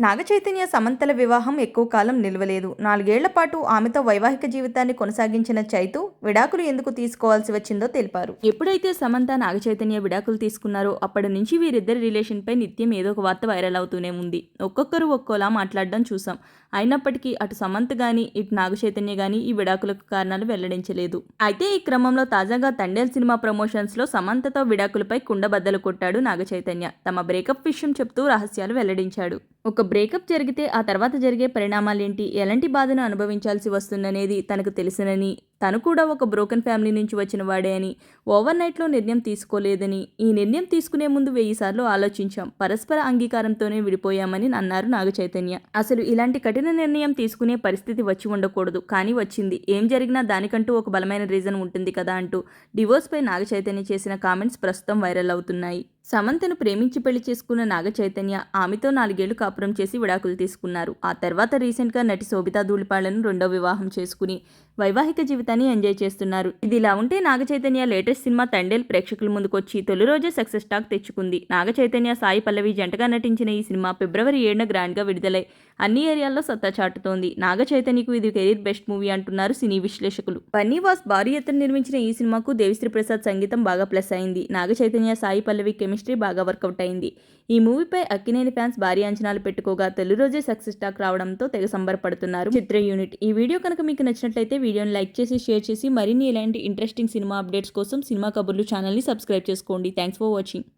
నాగ చైతన్య సమంతల వివాహం ఎక్కువ కాలం నిలవలేదు. నాలుగేళ్ళ పాటు ఆమెతో వైవాహిక జీవితాన్ని కొనసాగించిన చైతు విడాకులు ఎందుకు తీసుకోవాల్సి వచ్చిందో తెలిపారు. ఎప్పుడైతే సమంత నాగ చైతన్య విడాకులు తీసుకున్నారో అప్పటి నుంచి వీరిద్దరి రిలేషన్ పై నిత్యం ఏదో ఒక వార్త వైరల్ అవుతూనే ఉంది. ఒక్కొక్కరు ఒక్కోలా మాట్లాడడం చూసాం. అయినప్పటికీ అటు సమంత్ గాని ఇటు నాగ చైతన్య గాని ఈ విడాకులకు కారణాలు వెల్లడించలేదు. అయితే ఈ క్రమంలో తాజాగా తండేల్ సినిమా ప్రమోషన్స్లో సమంతతో విడాకులపై కుండబద్దలు కొట్టాడు నాగ చైతన్య తమ బ్రేకప్ విషయం చెప్తూ రహస్యాలు వెల్లడించాడు. ఒక బ్రేకప్ జరిగితే ఆ తర్వాత జరిగే పరిణామాలేంటి? ఎలాంటి బాధను అనుభవించాల్సి వస్తుందనేది తనకు తెలిసినని తను కూడా ఒక బ్రోకెన్ ఫ్యామిలీ నుంచి వచ్చిన వాడే అని ఓవర్ నైట్లో నిర్ణయం తీసుకోలేదని ఈ నిర్ణయం తీసుకునే ముందు వెయ్యి సార్లు ఆలోచించాం. పరస్పర అంగీకారంతోనే విడిపోయామని అన్నారు నాగ చైతన్య అసలు ఇలాంటి కఠిన నిర్ణయం తీసుకునే పరిస్థితి వచ్చి ఉండకూడదు. కానీ వచ్చింది. ఏం జరిగినా దానికంటూ ఒక బలమైన రీజన్ ఉంటుంది కదా అంటూ డివోర్స్పై నాగ చైతన్య చేసిన కామెంట్స్ ప్రస్తుతం వైరల్ అవుతున్నాయి. సమంతను ప్రేమించి పెళ్ళి చేసుకున్న నాగ చైతన్య ఆమెతో నాలుగేళ్ళు కాపురం చేసి విడాకులు తీసుకున్నారు. ఆ తర్వాత రీసెంట్గా నటి శోభితా ధూళిపాళ్ళను రెండో వివాహం చేసుకుని వైవాహిక జీవితాన్ని ఎంజాయ్ చేస్తున్నారు. ఇది ఇలా ఉంటే నాగ చైతన్య లేటెస్ట్ సినిమా తండేల్ ప్రేక్షకుల ముందుకొచ్చి తొలి రోజే సక్సెస్ టాక్ తెచ్చుకుంది. నాగ చైతన్య సాయి పల్లవి జంటగా నటించిన ఈ సినిమా ఫిబ్రవరి ఏడున గ్రాండ్గా విడుదలై అన్ని ఏరియాల్లో సత్తా చాటుతోంది. నాగ చైతన్యకు ఇది కెరీర్ బెస్ట్ మూవీ అంటున్నారు సినీ విశ్లేషకులు. బన్నీవాస్ భారీ ఎత్తున నిర్మించిన ఈ సినిమాకు దేవిశ్రీ ప్రసాద్ సంగీతం బాగా ప్లస్ అయింది. నాగ చైతన్య సాయి పల్లవి కెమిస్ట్రీ బాగా వర్కౌట్ అయింది. ఈ మూవీపై అక్కినేని ఫ్యాన్స్ భారీ అంచనాలు పెట్టుకోగా తొలి రోజే సక్సెస్ టాక్ రావడంతో తెగ సంబరపడుతున్నారు. చిత్ర యూనిట్. ఈ వీడియో కనుక మీకు నచ్చినట్లయితే వీడియోని లైక్ చేసి షేర్ చేసి మరిన్ని ఇలాంటి ఇంట్రెస్టింగ్ సినిమా అప్డేట్స్ కోసం సినిమా కబుర్లు ఛానల్ని సబ్స్క్రైబ్ చేసుకోండి. Thanks for watching.